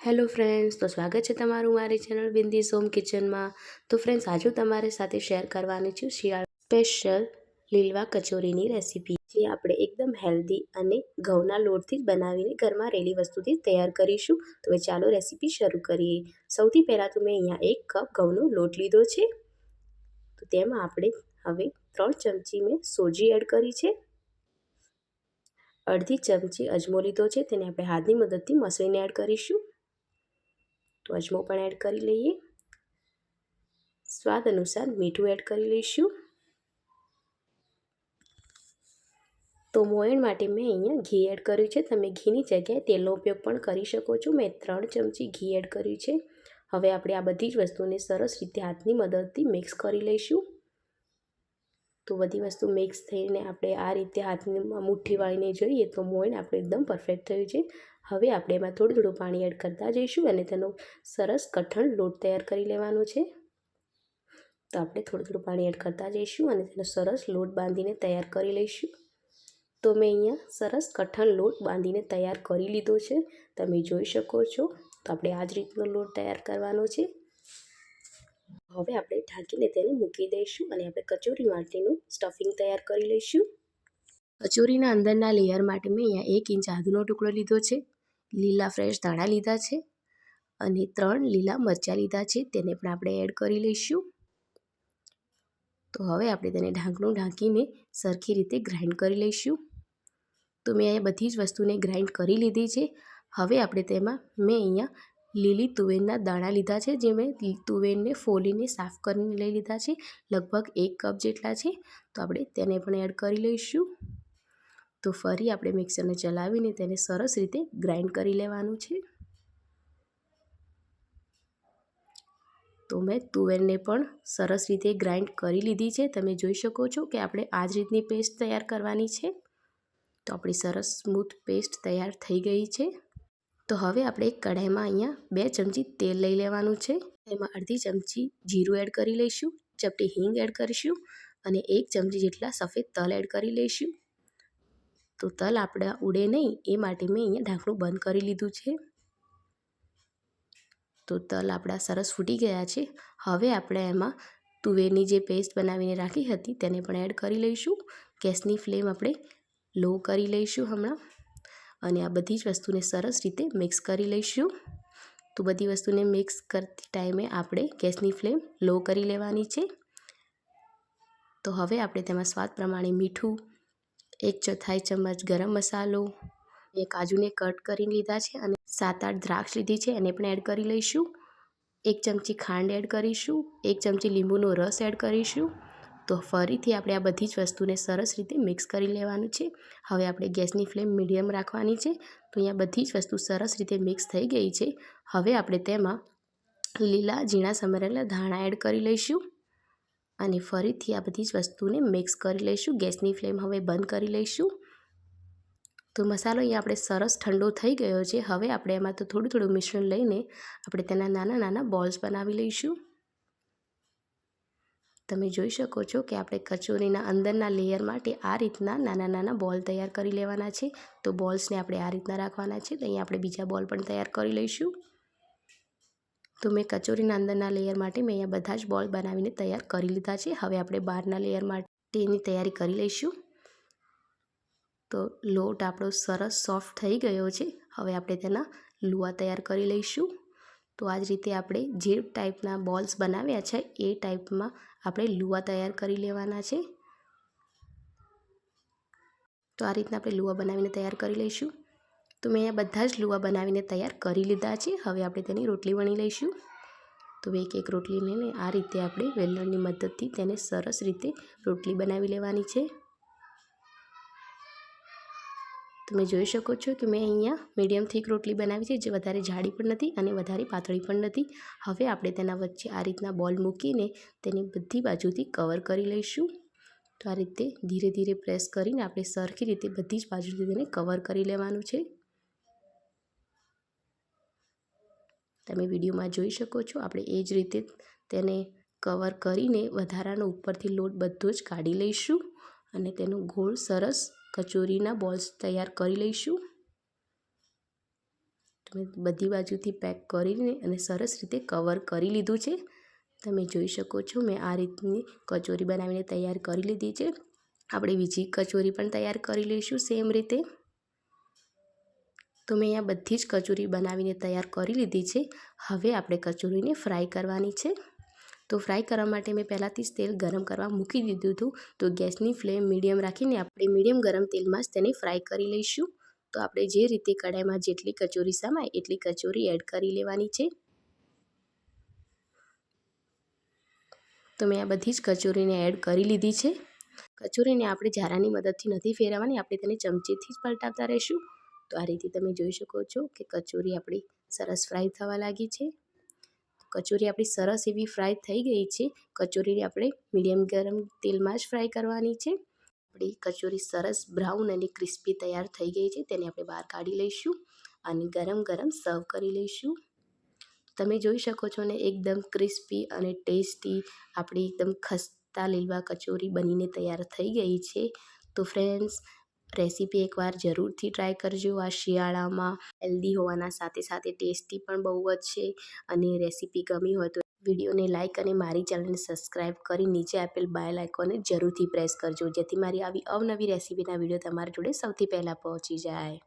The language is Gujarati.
હેલો ફ્રેન્ડ્સ, તો સ્વાગત છે તમારું મારી ચેનલ બિંદી સોમ કિચનમાં. તો ફ્રેન્ડ્સ, આજે તમારી સાથે શેર કરવાની છું શિયાળ સ્પેશિયલ લીલવા કચોરીની રેસીપી. જે આપણે એકદમ હેલ્ધી અને ઘઉંના લોટથી જ બનાવીને ઘરમાં રેલી વસ્તુથી તૈયાર કરીશું. તો હવે ચાલો રેસીપી શરૂ કરીએ. સૌથી પહેલાં તો મેં અહીંયા એક કપ ઘઉંનો લોટ લીધો છે. તો તેમાં આપણે હવે ત્રણ ચમચી મેં સોજી એડ કરી છે. અડધી ચમચી અજમો લીધો છે. તેને આપણે હાથની મદદથી મસળીને એડ કરીશું. તો અજમો પણ એડ કરી લઈએ. સ્વાદ અનુસાર મીઠું એડ કરી લઈશું. તો મોયણ માટે મેં અહીંયા ઘી એડ કર્યું છે. તમે ઘીની જગ્યાએ તેલનો ઉપયોગ પણ કરી શકો છો. મેં ત્રણ ચમચી ઘી એડ કર્યું છે. હવે આપણે આ બધી જ વસ્તુને સરસ રીતે હાથની મદદથી મિક્સ કરી લઈશું. તો બધી વસ્તુ મિક્સ થઈને આપણે આ રીતે હાથની મુઠ્ઠી વાળીને જોઈએ તો મોઈન આપણે એકદમ પરફેક્ટ થયું છે. હવે આપણે એમાં થોડું થોડું પાણી એડ કરતા જઈશું અને તેનો સરસ કઠણ લોટ તૈયાર કરી લેવાનો છે. તો આપણે થોડું થોડું પાણી એડ કરતા જઈશું અને તેનો સરસ લોટ બાંધીને તૈયાર કરી લઈશું. તો મેં અહીંયા સરસ કઠણ લોટ બાંધીને તૈયાર કરી લીધો છે. તમે જોઈ શકો છો. તો આપણે આ જ રીતનો લોટ તૈયાર કરવાનો છે. હવે આપણે ઢાંકીને તેને મૂકી દઈશું અને આપણે કચોરી માટેનું સ્ટફિંગ તૈયાર કરી લઈશું. કચોરીના અંદરના લેયર માટે મેં અહીંયા એક ઇંચ આદુનો ટુકડો લીધો છે. લીલા ફ્રેશ ધાણા લીધા છે અને ત્રણ લીલા મરચાં લીધા છે. તેને પણ આપણે એડ કરી લઈશું. તો હવે આપણે તેને ઢાંકણું ઢાંકીને સરખી રીતે ગ્રાઇન્ડ કરી લઈશું. તો મેં અહીંયા બધી જ વસ્તુને ગ્રાઇન્ડ કરી લીધી છે. હવે આપણે તેમાં મેં અહીંયા લીલી તુવેરના દાણા લીધા છે, જે મેં તુવેરને ફોલીને સાફ કરીને લઈ લીધા છે. લગભગ એક કપ જેટલા છે. તો આપણે તેને પણ એડ કરી લઈશું. તો ફરી આપણે મિક્સરને ચલાવીને તેને સરસ રીતે ગ્રાઇન્ડ કરી લેવાનું છે. તો મેં તુવેરને પણ સરસ રીતે ગ્રાઇન્ડ કરી લીધી છે. તમે જોઈ શકો છો કે આપણે આ જ રીતની પેસ્ટ તૈયાર કરવાની છે. તો આપણી સરસ સ્મૂથ પેસ્ટ તૈયાર થઈ ગઈ છે. તો હવે આપણે કઢાઈમાં અહીંયા બે ચમચી તેલ લઈ લેવાનું છે. એમાં અડધી ચમચી જીરું એડ કરી લઈશું, ચપટી હિંગ એડ કરીશું અને એક ચમચી જેટલા સફેદ તલ એડ કરી લઈશું. તો તલ આપણા ઉડે નહીં એ માટે મેં અહીંયા ઢાંકણું બંધ કરી લીધું છે. તો તલ આપણા સરસ ફૂટી ગયા છે. હવે આપણે એમાં તુવેરની જે પેસ્ટ બનાવીને રાખી હતી તેને પણ એડ કરી લઈશું. ગેસની ફ્લેમ આપણે લો કરી લઈશું હમણાં. અને આ બધી જ વસ્તુને સરસ રીતે મિક્સ કરી લઈશું. તો બધી વસ્તુને મિક્સ કરતી ટાઈમે આપણે ગેસની ફ્લેમ લો કરી લેવાની છે. તો હવે આપણે તેમાં સ્વાદ પ્રમાણે મીઠું એક ચોથાઈ ચમચ ગરમ મસાલો એ કાજુને કટ કરી લીધા છે અને સાત આઠ દ્રાક્ષ લીધી છે, એને પણ એડ કરી લઈશું. એક ચમચી ખાંડ એડ કરીશું, એક ચમચી લીંબુનો રસ એડ કરીશું. તો ફરીથી આપણે આ બધી જ વસ્તુને સરસ રીતે મિક્સ કરી લેવાનું છે. હવે આપણે ગેસની ફ્લેમ મીડિયમ રાખવાની છે. તો અહીંયા બધી જ વસ્તુ સરસ રીતે મિક્સ થઈ ગઈ છે. હવે આપણે તેમાં લીલા, ઝીણા, સમરેલા ધાણા એડ કરી લઈશું. અને ફરીથી આ બધી જ વસ્તુને મિક્સ કરી લઈશું. ગેસની ફ્લેમ હવે બંધ કરી લઈશું. તો મસાલો અહીંયા આપણે સરસ ઠંડો થઈ ગયો છે. હવે આપણે એમાં તો થોડું થોડું મિશ્રણ લઈને આપણે તેના નાના નાના બોલ્સ બનાવી લઈશું. તમે જોઈ શકો છો કે આપણે કચોરીના અંદરના લેયર માટે આ રીતના નાના નાના બોલ તૈયાર કરી લેવાના છે. તો બોલ્સને આપણે આ રીતના રાખવાના છે. તો અહીંયા આપણે બીજા બોલ પણ તૈયાર કરી લઈશું. તો મેં કચોરીના અંદરના લેયર માટે મેં અહીંયા બધા જ બોલ બનાવીને તૈયાર કરી લીધા છે. હવે આપણે બહારના લેયર માટેની તૈયારી કરી લઈશું. તો લોટ આપણો સરસ સોફ્ટ થઈ ગયો છે. હવે આપણે તેના લુવા તૈયાર કરી લઈશું. તો આ જ રીતે આપણે જે ટાઈપના બોલ્સ બનાવ્યા છે, એ ટાઈપમાં આપણે લુવા તૈયાર કરી લેવાના છે. તો આ રીતના આપણે લુવા બનાવીને તૈયાર કરી લઈશું. તો મેં અહીંયા બધા જ લુવા બનાવીને તૈયાર કરી લીધા છે. હવે આપણે તેની રોટલી વણી લઈશું. તો એક એક રોટલી લઈને આ રીતે આપણે વેલણની મદદથી તેને સરસ રીતે રોટલી બનાવી લેવાની છે. તમે જોઈ શકો છો કે મેં અહીંયા મીડિયમ થીક રોટલી બનાવી છે, જે વધારે જાડી પણ નથી અને વધારે પાતળી પણ નથી. હવે આપણે તેના વચ્ચે આ રીતના બોલ મૂકીને તેની બધી બાજુથી કવર કરી લઈશું. તો આ રીતે ધીરે ધીરે પ્રેસ કરીને આપણે સરખી રીતે બધી જ બાજુથી તેને કવર કરી લેવાનું છે. તમે વિડીયોમાં જોઈ શકો છો. આપણે એ જ રીતે તેને કવર કરીને વધારાનો ઉપરથી લોટ બધો જ કાઢી લઈશું અને તેનો ગોળ સરસ કચોરીના બોલ્સ તૈયાર કરી લઈશું. તમે બધી બાજુથી પેક કરીને અને સરસ રીતે કવર કરી લીધું છે. તમે જોઈ શકો છો મેં આ રીતની કચોરી બનાવીને તૈયાર કરી લીધી છે. આપણે બીજી કચોરી પણ તૈયાર કરી લઈશું સેમ રીતે. તો મેં અહીંયા બધી જ કચોરી બનાવીને તૈયાર કરી લીધી છે. હવે આપણે કચોરીને ફ્રાય કરવાની છે. તો ફ્રાય કરવા માટે મેં પહેલાંથી જ તેલ ગરમ કરવા મૂકી દીધું હતું. તો ગેસની ફ્લેમ મીડિયમ રાખીને આપણે મીડિયમ ગરમ તેલમાં જ તેને ફ્રાય કરી લઈશું. તો આપણે જે રીતે કઢાઈમાં જેટલી કચોરી સમાય એટલી કચોરી એડ કરી લેવાની છે. તો મેં આ બધી જ કચોરીને એડ કરી લીધી છે. કચોરીને આપણે ઝારાની મદદથી નથી ફેરવવાની, આપણે તેને ચમચીથી જ પલટાવતા રહીશું. તો આ રીતે તમે જોઈ શકો છો કે કચોરી આપણી સરસ ફ્રાય થવા લાગી છે. કચોરી આપણી સરસ એવી ફ્રાય થઈ ગઈ છે. કચોરીને આપણે મીડિયમ ગરમ તેલમાં જ ફ્રાય કરવાની છે. આપણી કચોરી સરસ બ્રાઉન અને ક્રિસ્પી તૈયાર થઈ ગઈ છે. તેને આપણે બહાર કાઢી લઈશું અને ગરમ ગરમ સર્વ કરી લઈશું. તમે જોઈ શકો છો ને, એકદમ ક્રિસ્પી અને ટેસ્ટી આપણી એકદમ ખસ્તા લીલવા કચોરી બનીને તૈયાર થઈ ગઈ છે. તો ફ્રેન્ડ્સ રેસીપી એકવાર જરૂરથી ટ્રાય કરજો. આ શિયાળામાં હેલ્ધી હોવાના સાથે સાથે ટેસ્ટી પણ બહુ જ છે અને રેસીપી ગમી હોય તો વિડીયોને લાઇક અને મારી ચેનલને સબસ્ક્રાઈબ કરી નીચે આપેલ બાયલ આઇકોને જરૂરથી પ્રેસ કરજો. જેથી મારી આવી અવનવી રેસીપીના વીડિયો તમારા જોડે સૌથી પહેલાં પહોંચી જાય.